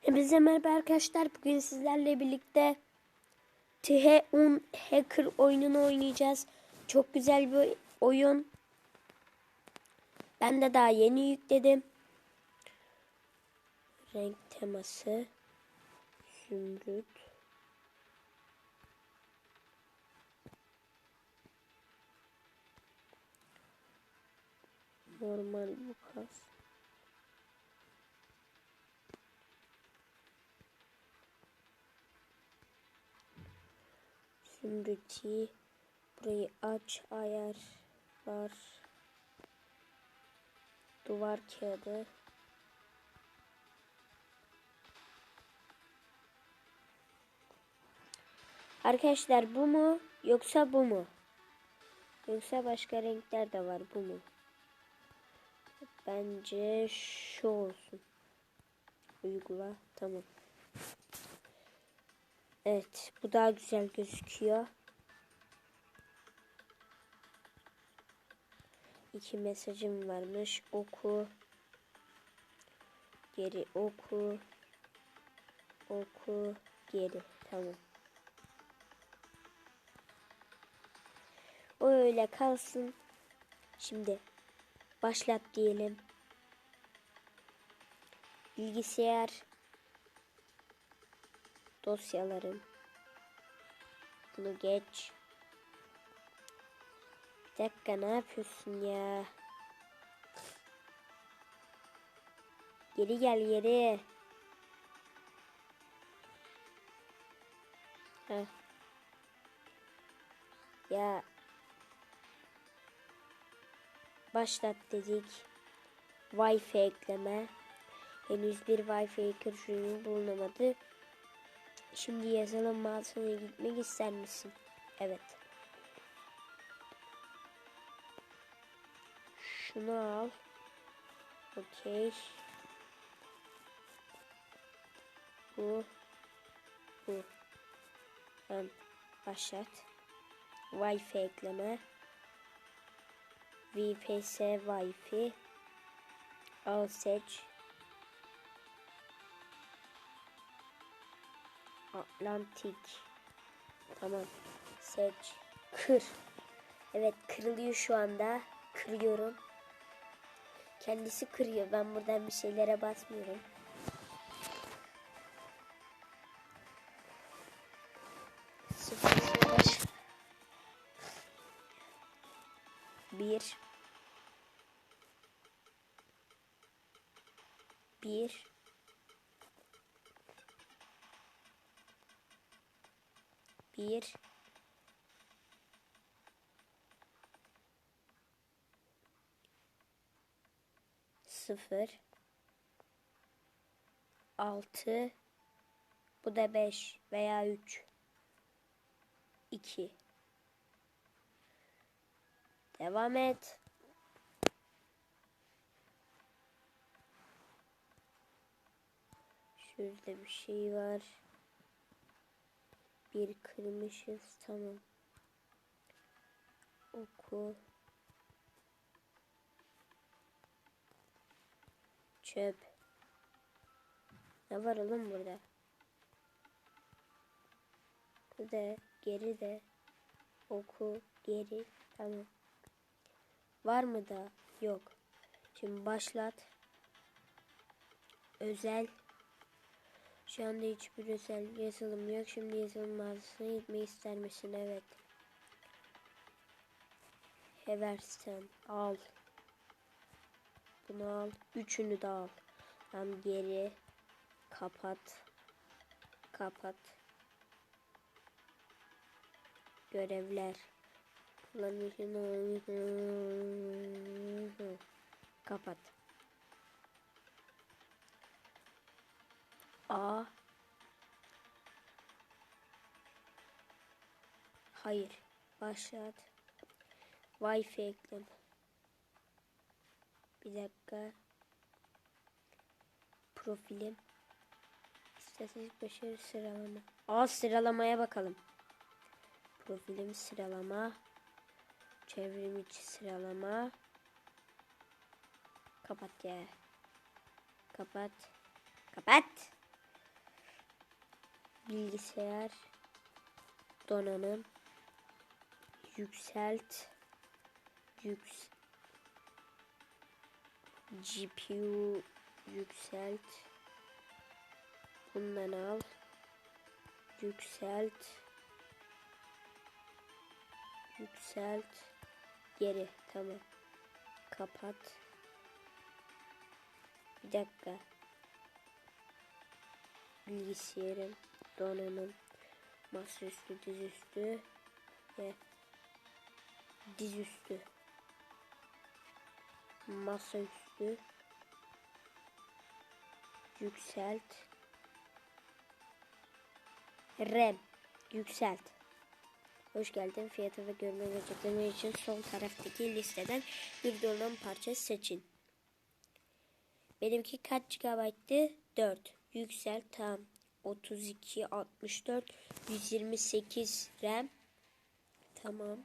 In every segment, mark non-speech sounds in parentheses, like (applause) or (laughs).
Hepinize merhaba arkadaşlar. Bugün sizlerle birlikte TH10 Hacker oyununu oynayacağız. Çok güzel bir oyun. Ben de daha yeni yükledim. Renk teması. Zümrüt. Normal bu kas. Zümrüt'i burayı aç ayarlar duvar kağıdı Arkadaşlar bu mu yoksa bu mu? Yoksa başka renkler de var bu mu? Bence şu olsun. Uygula tamam. Evet, bu daha güzel gözüküyor. İki mesajım varmış. Oku. Geri oku. Oku. Geri. Tamam. O öyle kalsın. Şimdi başlat diyelim. Bilgisayar dosyalarım. Bunu geç. Bir dakika ne yapıyorsun ya? Geri gel geri. Heh. Ya. Başlat dedik. Wi-Fi ekleme. Henüz bir Wi-Fi kırışımı bulunamadı. Şimdi yazılım mağazasına gitmek ister misin? Evet. Şunu al. Okey. Bu. Bu. Tamam. Başlat. Wi-Fi ekleme. VPS Wi-Fi. Al seç. Atlantik. Tamam. Seç. Kır. Evet kırılıyor şu anda. Kırıyorum. Kendisi kırıyor. Ben buradan bir şeylere basmıyorum. Bir. Sıfır. Altı. Bu da beş veya üç. İki. Devam et. Şurada bir şey var. Bir kırmışız. Tamam. Oku. Çöp. Ne var oğlum burada? Burada geri de oku geri tamam. Var mı da? Yok. Şimdi başlat. Özel. Şu anda hiçbir özel yazılım yok. Şimdi yazılım mağazasına gitmeyi ister misin? Evet. Heversen al. Bunu al. Üçünü de al. Tam geri. Kapat. Kapat. Görevler. (laughs) Kapat. A Hayır. Başlat. Wi-Fi eklem. Bir dakika. Profilim. İstatistik başarı sıralama. A sıralamaya bakalım. Profilim sıralama. Çevrim içi sıralama. Kapat ya. Kapat. Kapat. Bilgisayar donanım. Yükselt. Yüks GPU yükselt. Bundan al. Yükselt. Yükselt. Geri tamam. Kapat. Bir dakika. Bilgisayarım donanım masaüstü dizüstü ve dizüstü masaüstü yükselt RAM yükselt Hoş geldin. Fiyatı ve görme açıklama için sol taraftaki listeden bir donanım parçası seçin. Benimki kaç GB'tı? 4. Yüksel tam. 32, 64, 128 RAM. Tamam.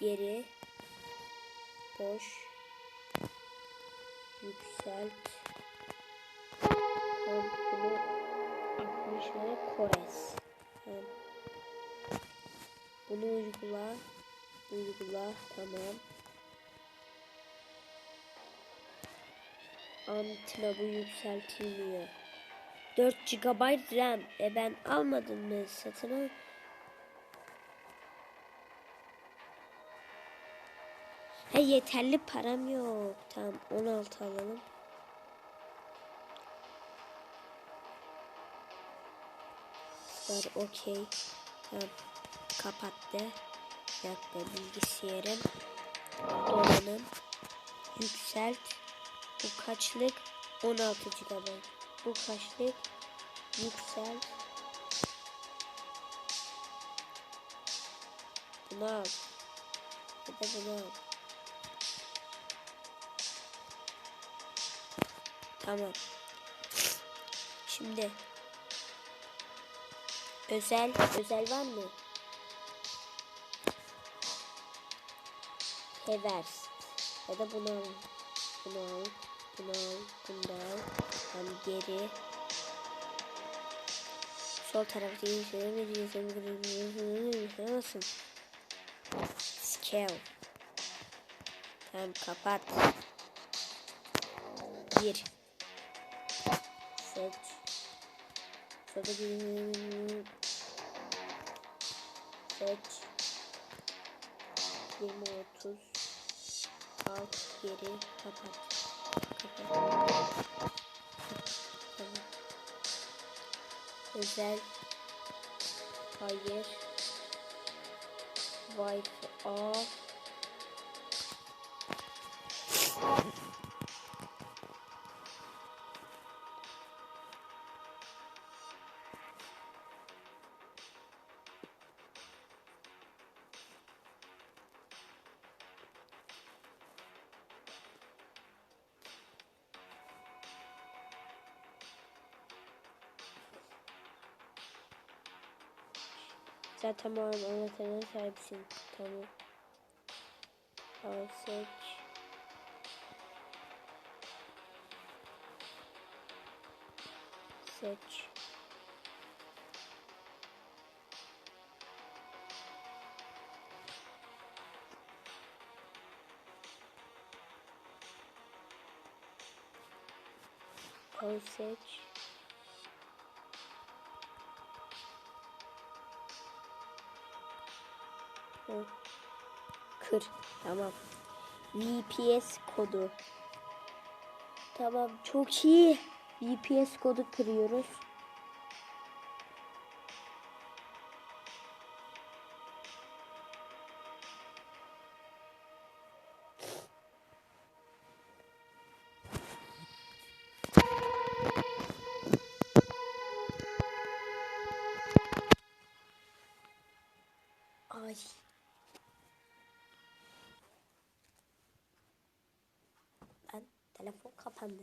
Geri. Boş. Yükselt. Komplo. 60 ve Kores. Tamam. Bunu uygula. Uygula. Tamam. Antina bu yükseltilmiyor. 4 GB RAM. E ben almadım mı satın al. He yeterli param yok. Tamam 16 alalım. Var okey. Tamam. Kapattı. Dakika bilgisayarım. Donanım. Yükselt. Bu kaçlık? 16 GB. Bu kaçlık? Yüksel. Bunu al. Ya da bunu al. Tamam. Şimdi özel özel var mı? Hevers. Ya da bunu al. Bunu al. Bunu al. Bunu da al. Hem geri. Sol tarafta iyi şeyler nasıl? Scale. Tamam kapat. Bir. Seç. Şurada bir seç. 20 30 al geri kapat. Özel. Hayır. Wi-Fi Zaten bu anahtarına sahipsin. Tamam. Al seç. Seç. Al. Kır. Tamam. VPS kodu. Tamam çok iyi. VPS kodu kırıyoruz. Telefon kapandı.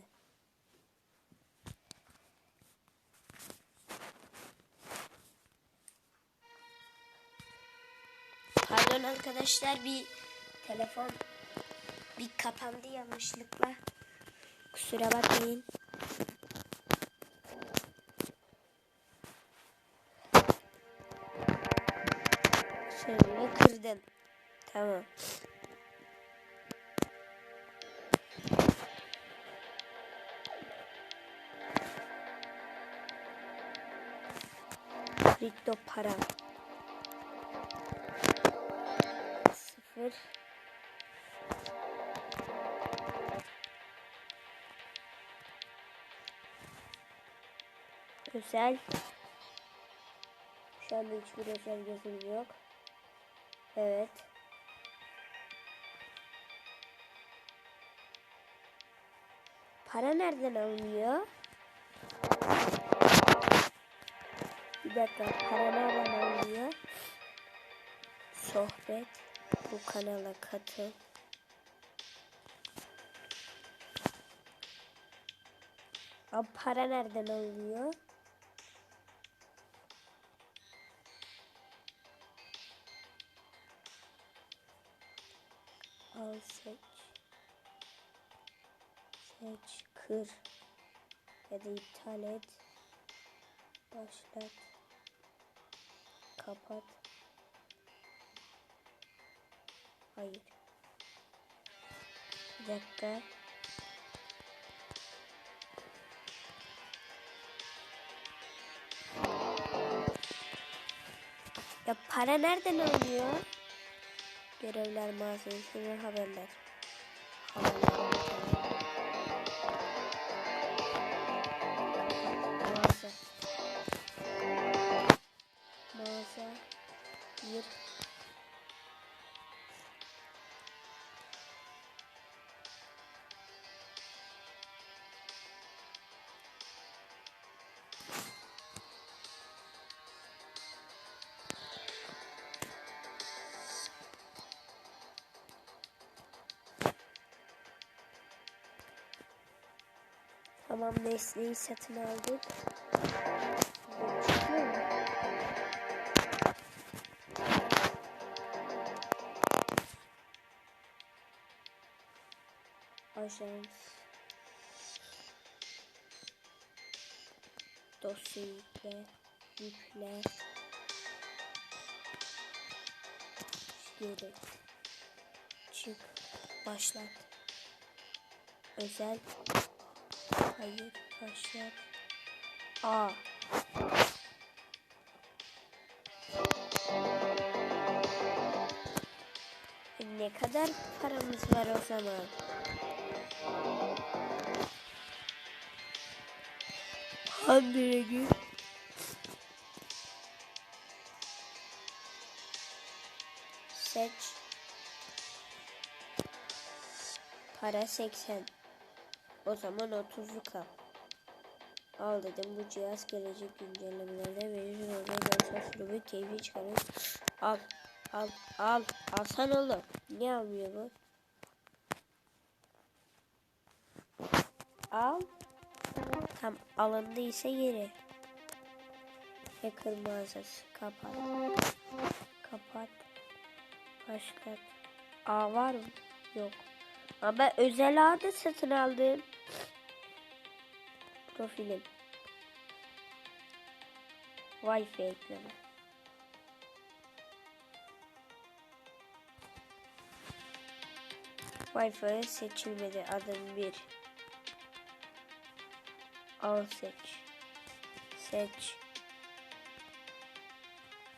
Pardon arkadaşlar bir telefon bir kapandı yanlışlıkla. Kusura bakmayın. Şöyle kırdım. Tamam. Kripto para. Sıfır. Özel. Şu anda hiçbir özel gözüm yok. Evet. Para nereden alınıyor? Bir dakika para nereden alınıyor? Sohbet. Bu kanala katıl. Abi para nereden alınıyor? Al seç. Seç kır. Ya da iptal et. Başlat. Kapat. Hayır. Bir dakika. Ya para nereden alınıyor? Görevler mağazası. Haberler. Tamam nesneyi satın aldık. Ajans. Dosya yükle. Yükle. Geri. Çık. Başlat. Özel. Hayır. Başlat. A. Ne kadar paramız var o zaman? Hangi rengi? Seç. Para 80. O zaman 30'lu kal. Al dedim bu cihaz gelecek güncellemelerde verir olacak dansa sürümü keyfi çıkarır. Al. Al. Al. Alsan oğlum. Niye almıyor bu? Al. Tam alındıysa geri. Hacker mağazası. Kapat. Kapat. Başka. A var mı? Yok. Ama özel ağda satın aldım. Profilim. Wi-Fi ekleme. Wi-Fi seçilmedi. Adım 1. Al seç. Seç.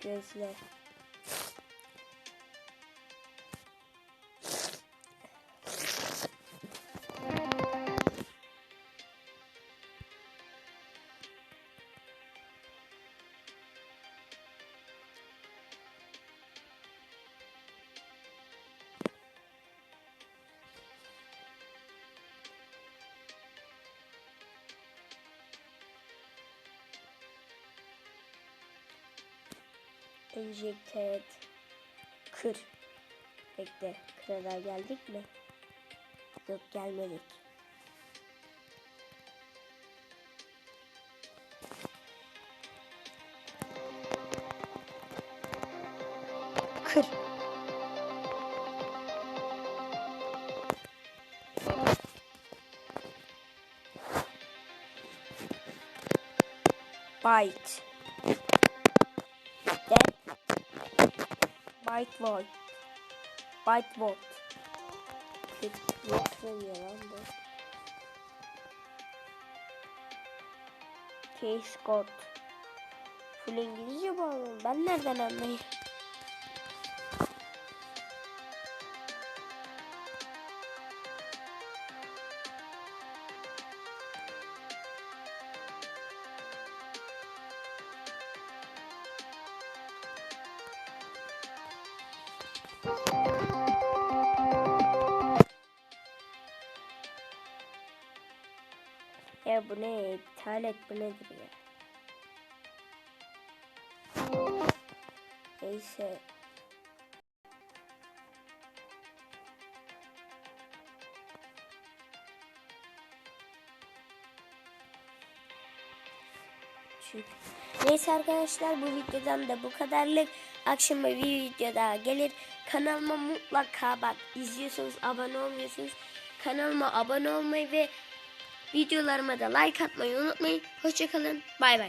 Gözle. Enjekte et. Kır. Bekle. Kıra geldik mi? Yok gelmedik. Kır. Bite. That Bite Boy. Whiteboard. Whiteboard yalan bu. Case code. Full İngilizce oğlum. Ben nereden anlayayım? Bu ne? İptal bu nedir ya? Neyse. Çünkü- Neyse arkadaşlar bu videodan da bu kadarlık. Akşama bir video daha gelir. Kanalıma mutlaka bak izliyorsunuz abone olmuyorsunuz. Kanalıma abone olmayı ve videolarıma da like atmayı unutmayın. Hoşçakalın. Bay bay.